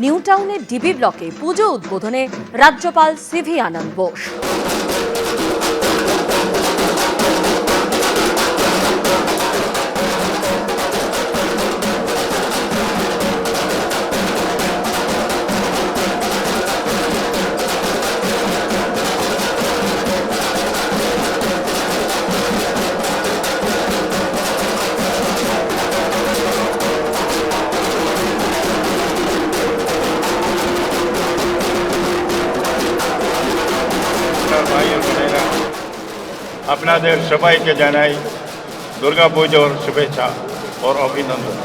New টাউনের DB ব্লকে পুজো উদ্বোধনে রাজ্যপাল সিভি আনন্দ বোস। আপনাদের সবাইকে জানাই দুর্গা পুজোর শুভেচ্ছা ও অভিনন্দন।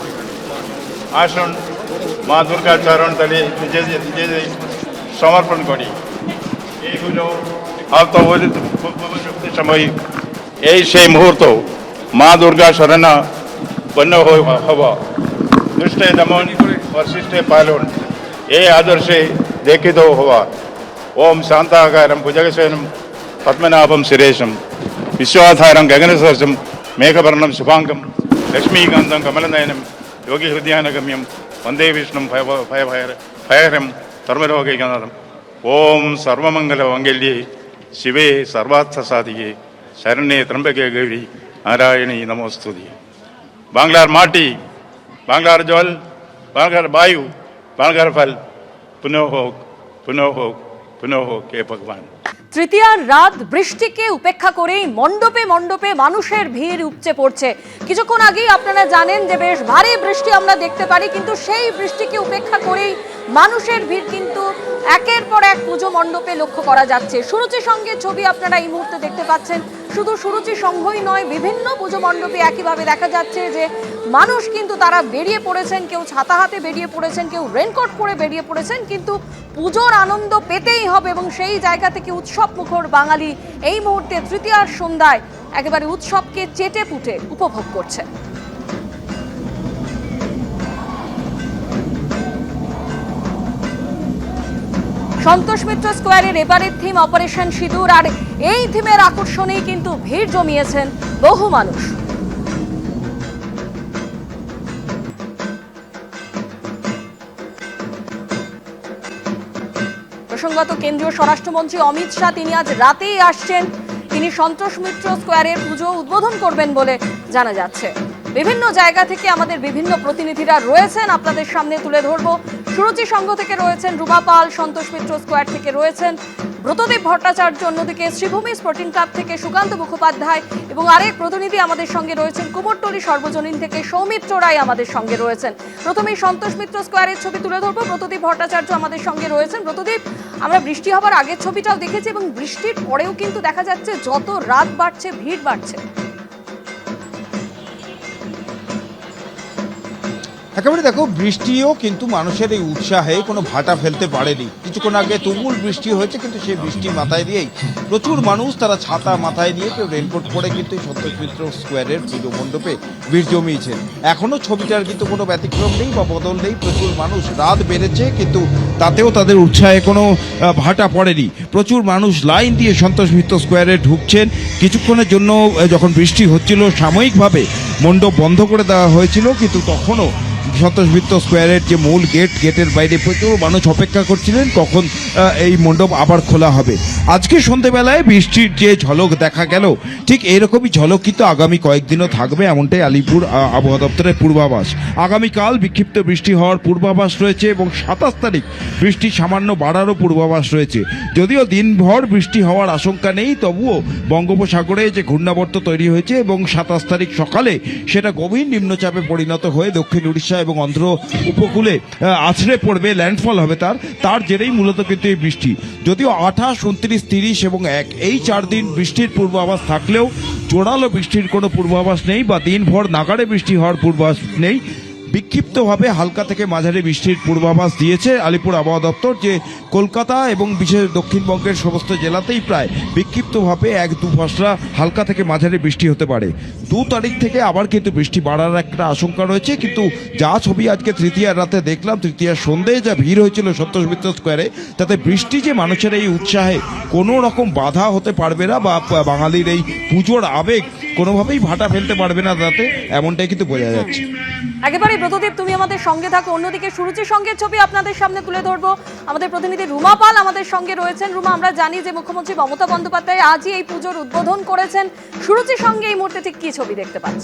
আসুন মা দুর্গার চরণতলে যে যে সমর্পণ করি। এইগুলো সময় এই সেই মুহূর্ত মা দুর্গা শরণাপন্ন হব। দুষ্টে দমন বশিষ্ঠে পালন এই আদর্শে দেখিত হওয়া। ওম শান্তাকারম ভুজগশয়নম পদ্মনাভম সুরেশম വിശ്വാധാരം ഗഗനസദൃശം മേഘഭരണം ശുഭാംഗം ലക്ഷ്മീകാന്തം കമലനയനം യോഗീഹൃദ്യാനഗമ്യം വന്ദേ വിഷ്ണു ഭയ ഭയഹരം ധർമ്മലോകൈകനാഥം ഓം സർവമംഗല മംഗല്യേ ശിവേ സർവാർത്ഥസാധികേ ശരണേ ത്രംബകേ ഗൗരി നാരായണി നമോസ്തുതി. ബാംഗ്ലാർ മാട്ടി ബാംഗ്ലാർ ജോൽ ബാംഗ്ലാർ വായു ബാംഗ്ലാർ ഫൽ പുനോഹോക് പുനോഹോക് പുനോഹോക് കെ ഭഗവാൻ. তৃতীয়ার রাত বৃষ্টিকে উপেক্ষা করেই মণ্ডপে মণ্ডপে মানুষের ভিড় উপচে পড়ছে। কিছুক্ষণ আগেই আপনারা জানেন যে বেশ ভারী বৃষ্টি আমরা দেখতে পারি, কিন্তু সেই বৃষ্টিকে উপেক্ষা করেই মানুষের ভিড় কিন্তু একের পর এক পুজো মণ্ডপে লক্ষ্য করা যাচ্ছে। সুরুচি সঙ্গে ছবি আপনারা এই মুহূর্তে দেখতে পাচ্ছেন। শুধু সুরুচি সংঘই নয়, বিভিন্ন পুজো মণ্ডপে একইভাবে দেখা যাচ্ছে যে মানুষ কিন্তু তারা বেরিয়ে পড়েছেন, কেউ ছাতা হাতে বেরিয়ে পড়েছেন, কেউ রেনকোট পরে বেরিয়ে পড়েছেন, কিন্তু পুজোর আনন্দ পেতেই হবে এবং সেই জায়গা থেকে উৎসব মুখর বাঙালি এই মুহূর্তে তৃতীয়ার সন্ধ্যায় একেবারে উৎসবকে চেটে পুটে উপভোগ করছে সন্তোষ মিত্র স্কোয়ারের এবারের থিম অপারেশন সিঁদুর, আর এই থিমের আকর্ষণেই কিন্তু ভিড় জমিয়েছেন বহু মানুষ। প্রসঙ্গত কেন্দ্রীয় স্বরাষ্ট্রমন্ত্রী অমিত শাহ তিনি আজ রাতেই আসছেন। তিনি সন্তোষ মিত্র স্কোয়ারের পুজো উদ্বোধন করবেন বলে জানা যাচ্ছে। বিভিন্ন জায়গা থেকে আমাদের বিভিন্ন প্রতিনিধিরা রয়েছেন, আপনাদের সামনে তুলে ধরবো। সুরুচি সংঘ থেকে রয়েছেন রুমা পাল, সন্তোষ মিত্র স্কোয়ার থেকে রয়েছেন ব্রতদেব ভট্টাচার্য অন্যদিকে শ্রীভূমি স্পোর্টিং ক্লাব থেকে সুকান্ত মুখোপাধ্যায় এবং আরেক প্রতিনিধি আমাদের সঙ্গে রয়েছেন কুমোরটলি সর্বজনীন থেকে সৌমিত্র রায় আমাদের সঙ্গে রয়েছেন। প্রথমেই সন্তোষ মিত্র স্কোয়ারের ছবি তুলে ধরবো। ব্রতদীপ ভট্টাচার্য আমাদের সঙ্গে রয়েছেন। ব্রতদীপ আমরা বৃষ্টি হবার আগের ছবিটাও দেখেছি এবং বৃষ্টির পরেও কিন্তু দেখা যাচ্ছে যত রাত বাড়ছে, ভিড় বাড়ছে। একেবারে দেখো, বৃষ্টিও কিন্তু মানুষের এই উৎসাহে কোনো ভাটা ফেলতে পারেনি। কিছুক্ষণ আগে তুমুল বৃষ্টি হয়েছে, কিন্তু সেই বৃষ্টি মাথায় দিয়েই প্রচুর মানুষ তারা ছাতা মাথায় নিয়ে কেউ রেনকোট পরে কিন্তু সন্তোষ মিত্র স্কোয়ারের পুজো মণ্ডপে ভিড় জমিয়েছেন এখনও ছবিটার কিন্তু কোনো ব্যতিক্রম নেই বা বদল নেই, প্রচুর মানুষ রাত বেড়েছে, কিন্তু তাতেও তাদের উৎসাহে কোনো ভাটা পড়েনি। প্রচুর মানুষ লাইন দিয়ে সন্তোষ মিত্র স্কোয়ারে ঢুকছেন। কিছুক্ষণের জন্য যখন বৃষ্টি হচ্ছিল, সাময়িকভাবে মণ্ডপ বন্ধ করে দেওয়া হয়েছিল, কিন্তু তখনও সন্তোষ স্কোয়ারের যে মূল গেট গেটের বাইরে প্রচুর মানুষ অপেক্ষা করছিলেন, কখন এই মণ্ডপ আবার খোলা হবে। আজকে সন্ধেবেলায় বৃষ্টির যে ঝলক দেখা গেল, ঠিক এরকমই ঝলক কিন্তু আগামী কয়েকদিনও থাকবে, এমনটাই আলিপুর আবহাওয়া দপ্তরের পূর্বাভাস। আগামীকাল বিক্ষিপ্ত বৃষ্টি হওয়ার পূর্বাভাস রয়েছে এবং সাতাশ তারিখ বৃষ্টি সামান্য বাড়ারও পূর্বাভাস রয়েছে। যদিও দিনভর বৃষ্টি হওয়ার আশঙ্কা নেই, তবুও বঙ্গোপসাগরে যে ঘূর্ণাবর্ত তৈরি হয়েছে এবং সাতাশ তারিখ সকালে সেটা গভীর নিম্নচাপে পরিণত হয়ে দক্ষিণ উড়িষ্যা এবং অন্ধ্র উপকূলে আছড়ে পড়বে, ল্যান্ডফল হবে তার তার জেরেই মূলত কিন্তু এই বৃষ্টি। যদিও আঠাশ, উনত্রিশ তিরিশ এবং এক। এই চার দিন বৃষ্টির পূর্বাভাস থাকলেও জোরালো বৃষ্টির কোনো পূর্বাভাস নেই বা দিনভর নাগাড়ে বৃষ্টি হওয়ার পূর্বাভাস নেই। বিক্ষিপ্তভাবে হালকা থেকে মাঝারি বৃষ্টির পূর্বাভাস দিয়েছে আলিপুর আবহাওয়া দপ্তর যে কলকাতা এবং বিশেষ দক্ষিণবঙ্গের সমস্ত জেলাতেই প্রায় বিক্ষিপ্তভাবে এক দু ফসলা হালকা থেকে মাঝারি বৃষ্টি হতে পারে। দু তারিখ থেকে আবার কিন্তু বৃষ্টি বাড়ার একটা আশঙ্কা রয়েছে, কিন্তু যা ছবি আজকে তৃতীয়ার রাতে দেখলাম, তৃতীয়ার সন্ধ্যেয় যা ভিড় হয়েছিল সন্তোষ মিত্র স্কোয়ারে, তাতে বৃষ্টি যে মানুষের এই উৎসাহে কোনো রকম বাধা হতে পারবে না বা বাঙালির এই পুজোর আবেগ কোনোভাবেই ভাটা ফেলতে পারবে না তাতে, এমনটাই কিন্তু বোঝা যাচ্ছে। একেবারে ব্রতদীপ, তুমি আমাদের সঙ্গে থাকো। অন্যদিকে সুরুচির সঙ্গে ছবি আপনাদের সামনে তুলে ধরবো। আমাদের প্রতিনিধি রুমা পাল আমাদের সঙ্গে রয়েছেন। রুমা, আমরা জানি যে মুখ্যমন্ত্রী মমতা বন্দ্যোপাধ্যায় আজই এই পুজোর উদ্বোধন করেছেন। সুরুচির সঙ্গে এই মুহূর্তে ঠিক কি ছবি দেখতে পাচ্ছ?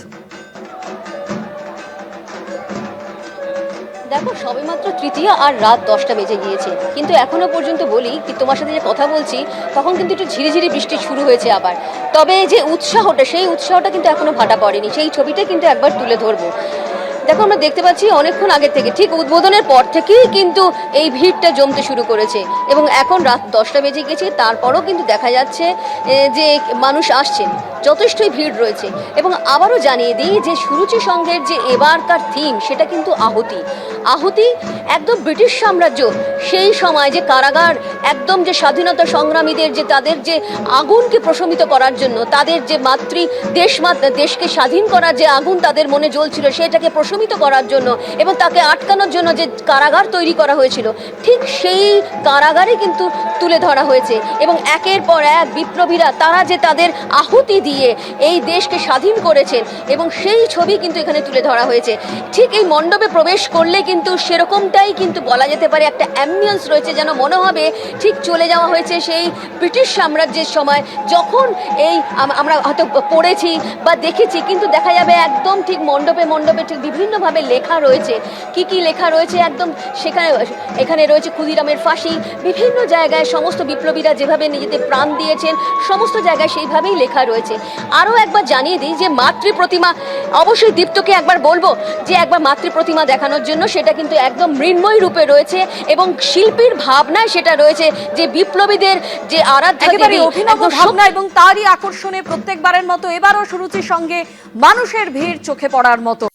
দেখো, সবেমাত্র তৃতীয় আর রাত দশটা বেজে গিয়েছে। কিন্তু এখনও পর্যন্ত বলি কি, তোমার সাথে যে কথা বলছি, তখন কিন্তু একটু ঝিরিঝিরি বৃষ্টি শুরু হয়েছে আবার। তবে যে উৎসাহটা, সেই উৎসাহটা কিন্তু এখনও ভাটা পড়েনি। সেই ছবিটা কিন্তু একবার তুলে ধরবো। দেখো, আমরা দেখতে পাচ্ছি অনেকক্ষণ আগের থেকে, ঠিক উদ্বোধনের পর থেকেই কিন্তু এই ভিড়টা জমতে শুরু করেছে। এবং এখন রাত দশটা বেজে গেছে, তারপরও কিন্তু দেখা যাচ্ছে যে মানুষ আসছেন, যথেষ্টই ভিড় রয়েছে। এবং আবারও জানিয়ে দিই যে সুরুচি সংঘের যে এবারকার থিম সেটা কিন্তু আহুতি। আহুতি একদম ব্রিটিশ সাম্রাজ্য, সেই সময় যে কারাগার, একদম যে স্বাধীনতা সংগ্রামীদের যে তাদের যে আগুনকে প্রশমিত করার জন্য, তাদের যে মাতৃ দেশ দেশকে স্বাধীন করার যে আগুন তাদের মনে জ্বলছিল, সেটাকে প্রশমিত করার জন্য এবং তাকে আটকানোর জন্য যে কারাগার তৈরি করা হয়েছিল, ঠিক সেই কারাগারে কিন্তু তুলে ধরা হয়েছে এবং একের পর এক বিপ্লবীরা, তারা যে তাদের আহুতি দিয়ে এই দেশকে স্বাধীন করেছেন এবং সেই ছবি কিন্তু এখানে তুলে ধরা হয়েছে। ঠিক এই মণ্ডপে প্রবেশ করলে কিন্তু সেরকমটাই কিন্তু বলা যেতে পারে একটা অ্যাম্বিয়েন্স রয়েছে, যেন মনে হবে ঠিক চলে যাওয়া হয়েছে সেই ব্রিটিশ সাম্রাজ্যের সময়, যখন এই আমরা হয়তো পড়েছি বা দেখেছি, কিন্তু দেখা যাবে একদম ঠিক মণ্ডপে মণ্ডপে ঠিক বিভিন্নভাবে লেখা রয়েছে। কি কি লেখা রয়েছে একদম সেখানে এখানে রয়েছে ক্ষুদিরামের ফাঁসি। বিভিন্ন জায়গায় সমস্ত বিপ্লবীরা যেভাবে নিজেদের প্রাণ দিয়েছেন সমস্ত জায়গায় সেইভাবেই লেখা রয়েছে। আরও একবার জানিয়ে দিই যে মাতৃ প্রতিমা অবশ্যই দীপ্তকে একবার বলব যে একবার মাতৃ প্রতিমা দেখানোর জন্য সেটা কিন্তু একদম মৃন্ময় রূপে রয়েছে এবং শিল্পীর ভাবনায় সেটা রয়েছে যে বিপ্লবীদের যে আরাধ্য অভিনব ভাবনা এবং তারই আকর্ষণে প্রত্যেকবারের মতো এবারও সুরুচির সঙ্গে মানুষের ভিড় চোখে পড়ার মতো।